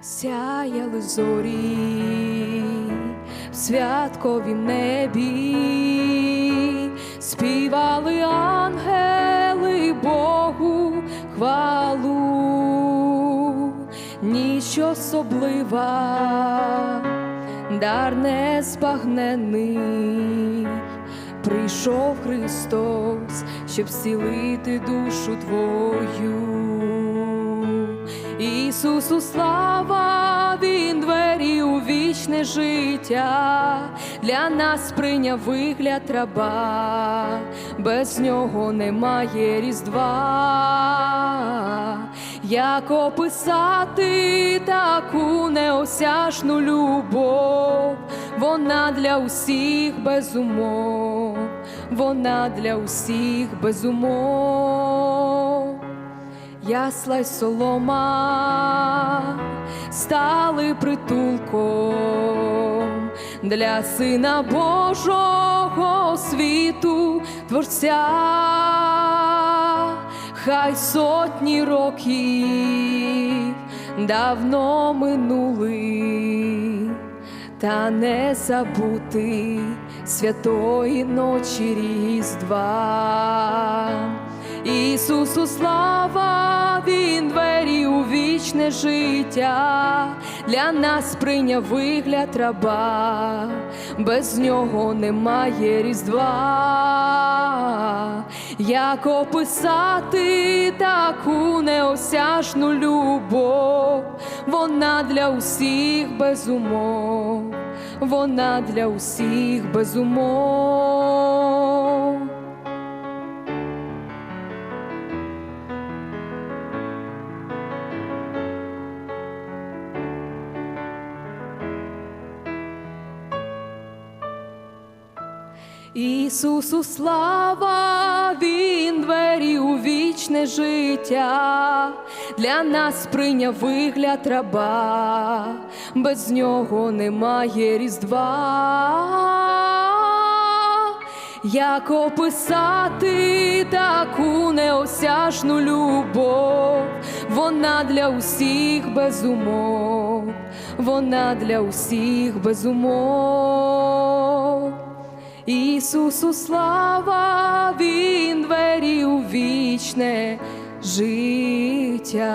Сяяли зорі в святковім небі, співали ангели Богу хвалу, ніч особлива, дар незбагнений. Прийшов Христос, щоб зцілити душу твою. Ісусу слава, Він двері у вічне життя, для нас прийняв вигляд раба, без нього немає різдва. Як описати таку неосяжну любов, вона для усіх без умов, вона для усіх без умов. Ясла й солома стали притулком для сина Божого світу Творця, хай сотні років давно минули, та не забути святої ночі Різдва. Ісусу слава, Він двері у вічне життя, для нас прийняв вигляд раба, без нього немає різдва. Як описати таку неосяжну любов, вона для усіх без умов, вона для усіх без умов. Ісусу слава, Він двері у вічне життя, для нас прийняв вигляд раба, без нього немає різдва. Як описати таку неосяжну любов, вона для усіх без умов, вона для усіх без умов. Ісусу слава, Він двері у вічне життя.